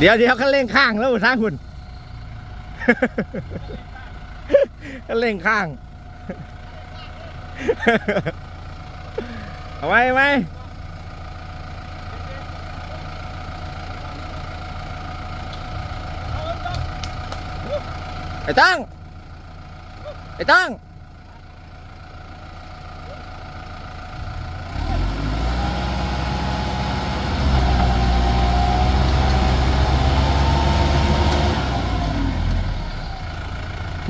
เดี๋ยวเดี๋ยวเขาเร่งข้างแล้วทางคุณเขาเร่งข้าง เอาไว้ไหมไอ้ตั้งไอ้ตั้ง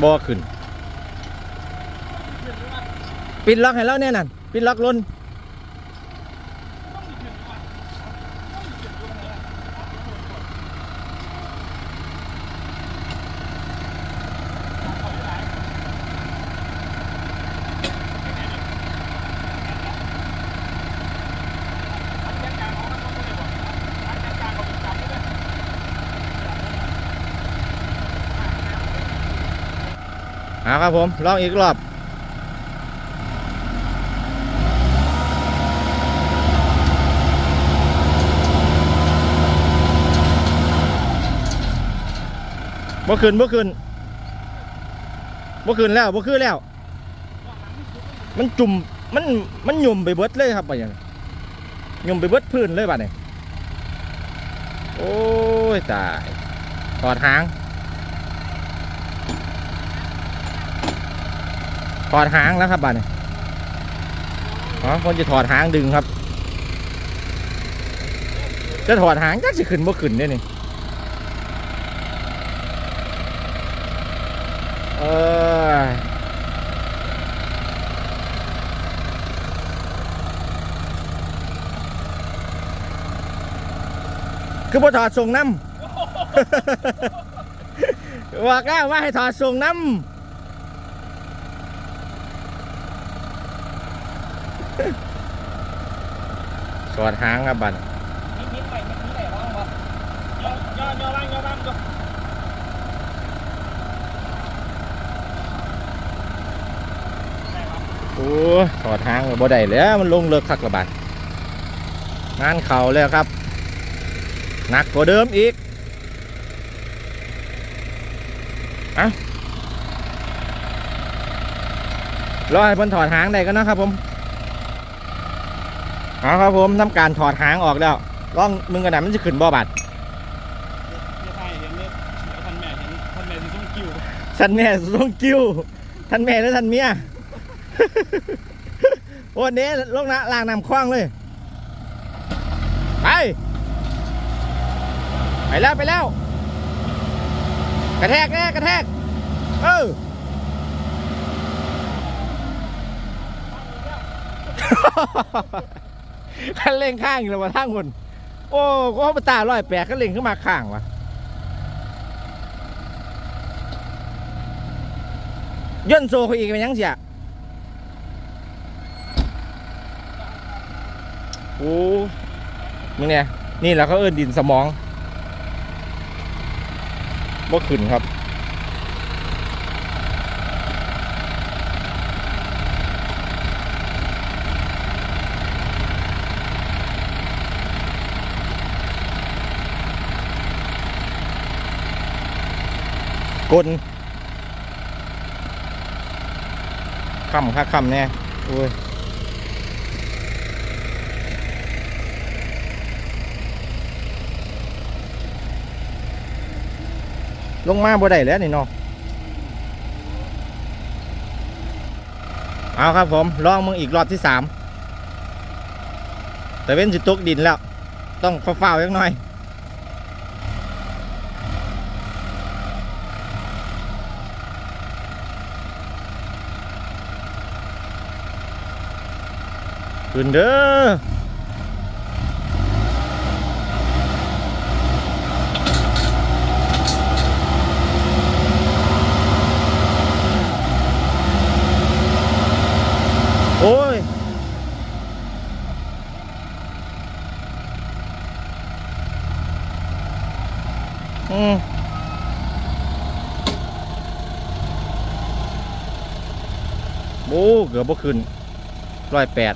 บ่ขึ้น ปิดล็อกให้แล้วเนี่ยนั่นปิดล็อกลน เอาครับผมลองอีกรอบบ่ขึ้นบ่ขึ้นบ่ขึ้นแล้วบ่ขึ้นแล้ว มันจุ่มมันมันหยุ่มไปเบิดเลยครับไปอย่างนี้หยุ่มไปเบิดพื้นเลยบัดนี้โอ้ยตายถอดหาง ถอดหางแล้วครับบัดนี้อ๋อคนจะถอดหางดึงครับ จะถอดหางจักสิขึ้นบ่ขึ้นเนี่ยนี่เออคือบ่ถอดส่งน้ำบอกแล้วว่าให้ถอดส่งน้ำ อดหางครับบัดนิดนิดไปนิดนิดไปร้องบ่ย่อย่อย่อล่างย่อล่างก็โอ้ถอดหางบ่ได้แล้วมันลงเลิกคักระบาดงานเข่าแล้วครับ หนักกว่าเดิมอีกอะรอให้เพิ่นถอดหางได้ก็นาะครับผม เอาครับผมทำการถอดหางออกแล้วลองมึงกระดามันจะขึ้นบ่บาดเดี๋ยวไทยเห็นเนี่ยเดี๋ยวท่านแม่เห็นท่านแม่ที่ต้องกิ้วท่านแม่ต้องกิ้วท่านแม่และท่านเมียวันนี้ลงนะล้างน้ำคว้างเลย ไป ไปแล้วไปแล้ว กระแทกแน่กระแทก เออ คันเร่งข้างอยู่แล้วว่าทางคนโอ้ก็เขาไปตาลอยแปลกคันเร่งขึ้นมาข้างวะย่นโซเขาอีกเป็นยังเสียโอ้มึงเนี่ย นี่แหละเขาเอิ้นดินสมองบ่ขึ้นครับ กลคำค่าคำเนี่ยโอ้ยลงมาบ่ได้แล้วนี่เนาะเอาครับผมลองมึงอีกรอบที่สามแต่เว้นสิตกดินแล้ว ต้องฟ้าๆยังหน่อย ขึ้นเด้อโอ้ยอืมโอ้เกือบบ่ขึ้นร้อยแปด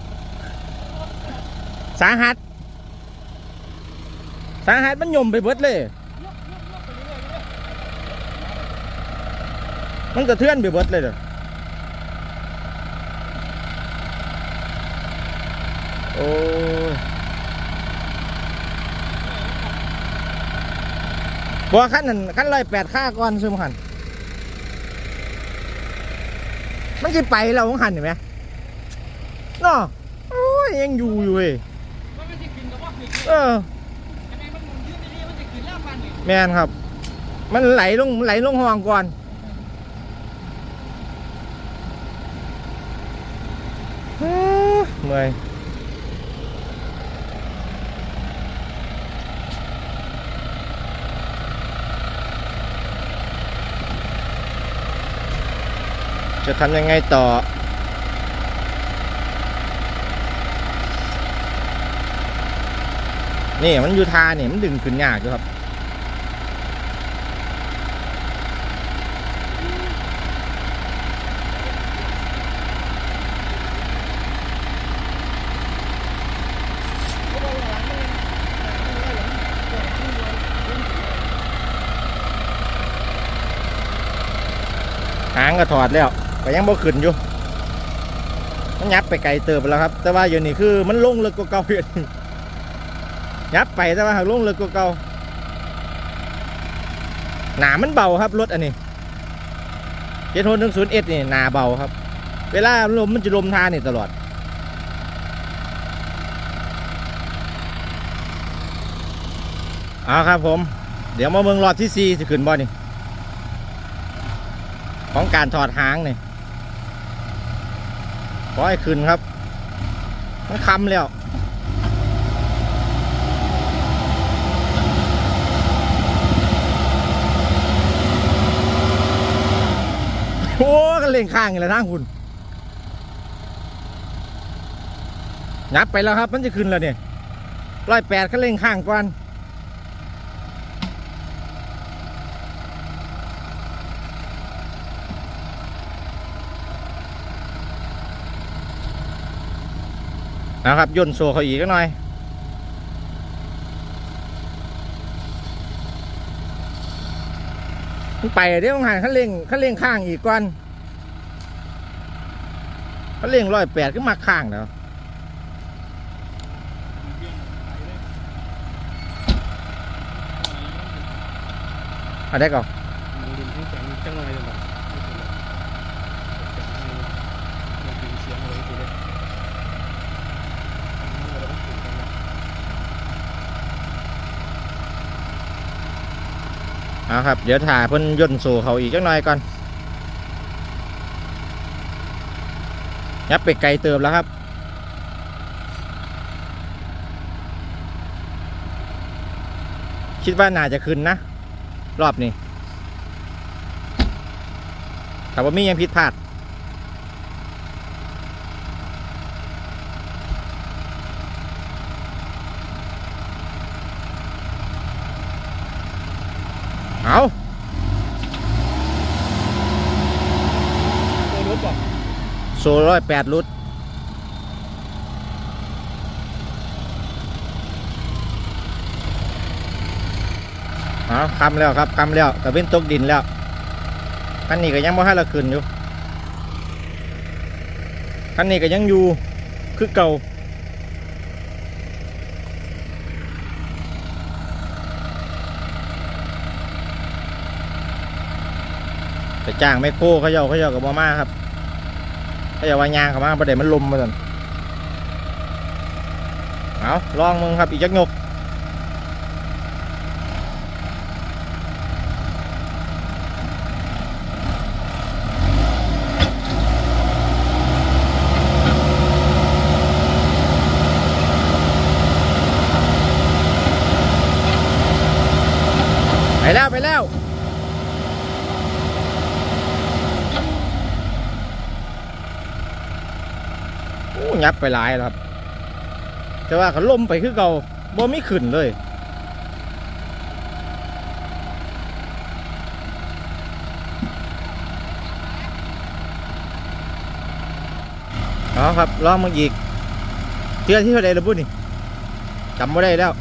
สาหัส สาหัสมันยมไปเบิดเลย มันกระเทือนไปเบิดเลยเด้อโอ้บัวขั้นนั่นขั้นลอยแปดข้าก่อนซึมหันมันจะไปเราของหันเห็นไหมน้อโอ้ยยังอยู่อยู่เว้ย เออแมนครับ มันไหลลงไหลลงห้องก่อนฮู้เมื่อยจะทำยังไงต่อ นี่มันอยู่ทาเนี่ยมันดึงขึ้นยากอยู่ครับ หางก็ถอดแล้วก็ยังบ่ขึ้นอยู่มันยับไปไกลเติบแล้วครับ แต่ว่าอยู่นี่คือมันลงเลิกกว่าเก่าอยู่นี่ ยับไปแต่ว่าหากลงเลิกกว่าเก่าหนามันเบาครับรถอันนี้เจ็ดหกหนึ่งศูนย์เอสนี่หนาเบาครับ เวลาลมมันจะลมทานนี่ตลอด เอาครับผม เดี๋ยวมาเมืองรอบที่สี่จะขึ้นบ่นี่ ของการถอดหางนี่ขอให้ขึ้นครับ มันคำแล้ว โอ้กันเล่งข้างอย่างไรทางคุณนับไปแล้วครับ มันจะขึ้นแล้วเนี่ยร้อยแปดก็เล่งข้างก่อนนะครับย่นโซ่เขาอีกก็หน่อย มัน ไปเดี๋ยวหันเขาเร่งเขาเร่งข้างอีกก่อนเขาเร่งร้อยแปดก็มาข้างแล้วอาได้ก่อนมังแข็งจังเลยจังเลยมันกินเสียงอะไรกูเลยมันก็ต้องกินกันนะ เอาครับ เดี๋ยวถ่าเพิ่นย่นสู่เขาอีกจักหน่อยก่อนยับไปไกลเติมแล้วครับคิดว่าน่าจะขึ้นนะ รอบนี้แต่ว่ามียังผิดพลาด เอาตัวรถบอกโซ่ร้อยแปดรุดเอาคำแล้วครับคำแล้วแต่เป็นตกดินแล้วคันนี้ก็ยังบ่ให้เราขึ้นอยู่คันนี้ก็ยังอยู่คือเก่า ไปจ้างแม่โคเขาเยาเขาเยากับมามาครับเขาเยาวายางเขามาประเดี๋ยวมันลมมาสันเอาลองมึงครับอีกจักยก ไปแล้วไปแล้ว โอ้ ยับไปหลายแล้วครับ แต่ว่าเขาล่มไปคือเก่าบ่ไมีขึ้นเลยเอาครับลองมาอีกเทื่อที่เท่าใดแล้วบุนี่จำไม่ได้แล้ว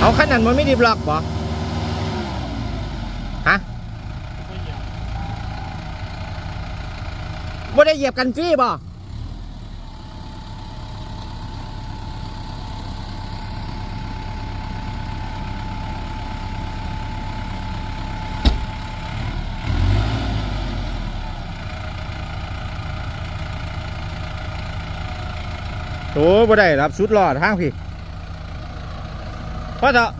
เอาขั้นนั้นมันไม่ดีบล็อกบ่ฮะ ไม่เหยียบ บ่ได้เหยียบกันฟรีบ่โอ้บ่ได้รับสุดหลอดทางพี่เพราะเถอะ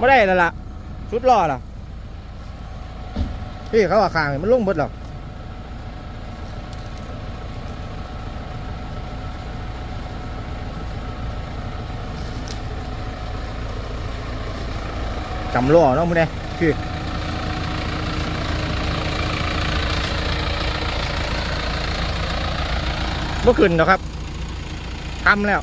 บ่ได้แล้วล่ะสุดหลอดล่ะ พี่เขาว่าคางมันลงเบิดหรอกจำล้อเนาะมึงเนี่ยพี่เมื่อคืนนะครับทำแล้ว